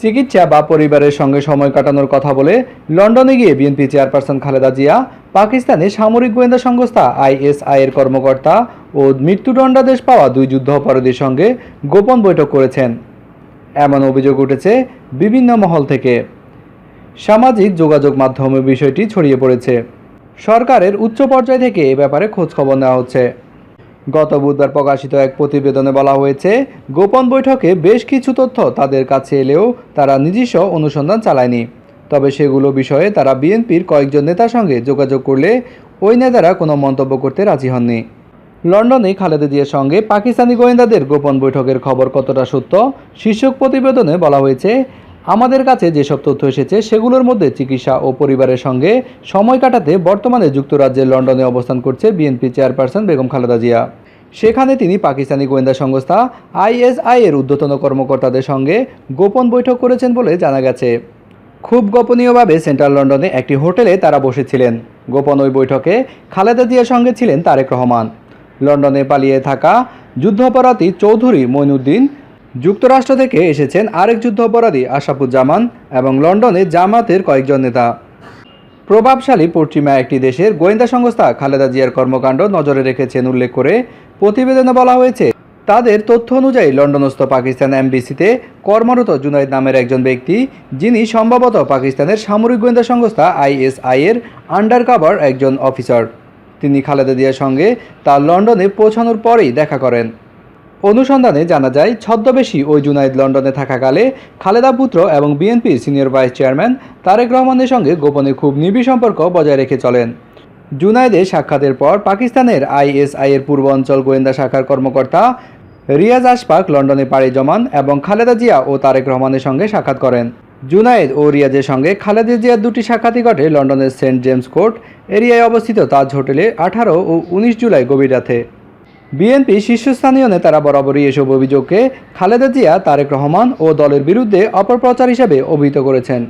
চিকিৎসা বা পরিবারের সঙ্গে সময় কাটানোর কথা বলে লন্ডনে গিয়ে বিএনপি চেয়ারপারসন খালেদা জিয়া, পাকিস্তানে সামরিক গোয়েন্দা সংস্থা আইএসআই এর কর্মকর্তা ও মৃত্যুদণ্ডাদেশ পাওয়া দুই যুদ্ধাপরাধীর সঙ্গে গোপন বৈঠক করেছেন। এমন অভিযোগ উঠেছে বিভিন্ন মহল থেকে। সামাজিক যোগাযোগ মাধ্যমে বিষয়টি ছড়িয়ে পড়েছে। সরকারের উচ্চ পর্যায় থেকে এ ব্যাপারে খোঁজখবর নেওয়া হচ্ছে। গত বুধবার প্রকাশিত এক প্রতিবেদনে বলা হয়েছে, গোপন বৈঠকে বেশ কিছু তথ্য তাদের কাছে এলেও তারা নিজস্ব অনুসন্ধান চালায়নি। তবে সেগুলো বিষয়ে তারা বিএনপির কয়েকজন নেতার সঙ্গে যোগাযোগ করলে ওই নেতারা কোনো মন্তব্য করতে রাজি হননি। লন্ডনে খালেদা জিয়ার সঙ্গে পাকিস্তানি গোয়েন্দাদের গোপন বৈঠকের খবর কতটা সত্য, শীর্ষক প্রতিবেদনে বলা হয়েছে, আমাদের কাছে যেসব তথ্য এসেছে সেগুলোর মধ্যে চিকিৎসা ও পরিবারের সঙ্গে সময় কাটাতে বর্তমানে যুক্তরাজ্যের লন্ডনে অবস্থান করছে বিএনপি চেয়ারপারসন বেগম খালেদা জিয়া। সেখানে তিনি পাকিস্তানি গোয়েন্দা সংস্থা আইএসআই এর ঊর্ধ্বতন কর্মকর্তাদের সঙ্গে গোপন বৈঠক করেছেন বলে জানা গেছে। খুব গোপনীয়ভাবে সেন্ট্রাল লন্ডনে একটি হোটেলে তারা বসেছিলেন। গোপন ওই বৈঠকে খালেদা জিয়ার সঙ্গে ছিলেন তারেক রহমান। লন্ডনে পালিয়ে থাকা যুদ্ধাপরাধী চৌধুরী মইনুদ্দিন যুক্তরাষ্ট্র থেকে এসেছেন আরেক যুদ্ধাপরাধী আশাফুজ্জামান এবং লন্ডনে জামাতের কয়েকজন নেতা। প্রভাবশালী পশ্চিমা একটি দেশের গোয়েন্দা সংস্থা খালেদা জিয়ার কর্মকাণ্ড নজরে রেখেছেন উল্লেখ করে প্রতিবেদনে বলা হয়েছে, তাদের তথ্য অনুযায়ী লন্ডনস্থ পাকিস্তান এমবিসিতে কর্মরত জুনাইদ নামের একজন ব্যক্তি, যিনি সম্ভবত পাকিস্তানের সামরিক গোয়েন্দা সংস্থা আইএসআই এর আন্ডার কাভার একজন অফিসার। তিনি খালেদা জিয়ার সঙ্গে তার লন্ডনে পৌঁছানোর পরেই দেখা করেন। অনুসন্ধানে জানা যায়, ছদ্মবেশী ওই জুনাইদ লন্ডনে থাকাকালে খালেদা পুত্র এবং বিএনপির সিনিয়র ভাইস চেয়ারম্যান তারেক রহমানের সঙ্গে গোপনে খুব নিবিড় সম্পর্ক বজায় রেখে চলেন। জুনাইদের সাক্ষাতের পর পাকিস্তানের আইএসআই এর পূর্ব অঞ্চল গোয়েন্দা শাখার কর্মকর্তা রিয়াজ আশফাক লন্ডনে পাড়ি জমান এবং খালেদা জিয়া ও তারেক রহমানের সঙ্গে সাক্ষাৎ করেন। জুনায়েদ ও রিয়াজের সঙ্গে খালেদা জিয়ার দুটি সাক্ষাৎই ঘটে লন্ডনের সেন্ট জেমস কোর্ট এরিয়ায় অবস্থিত তাজ হোটেলে আঠারো ও উনিশ জুলাই গভীর রাতে। বিএনপি শীর্ষস্থানীয় নেতারা বরাবরই এসব অভিযোগকে খালেদা জিয়া, তারেক রহমান ও দলের বিরুদ্ধে অপপ্রচার হিসেবে অভিহিত করেছেন।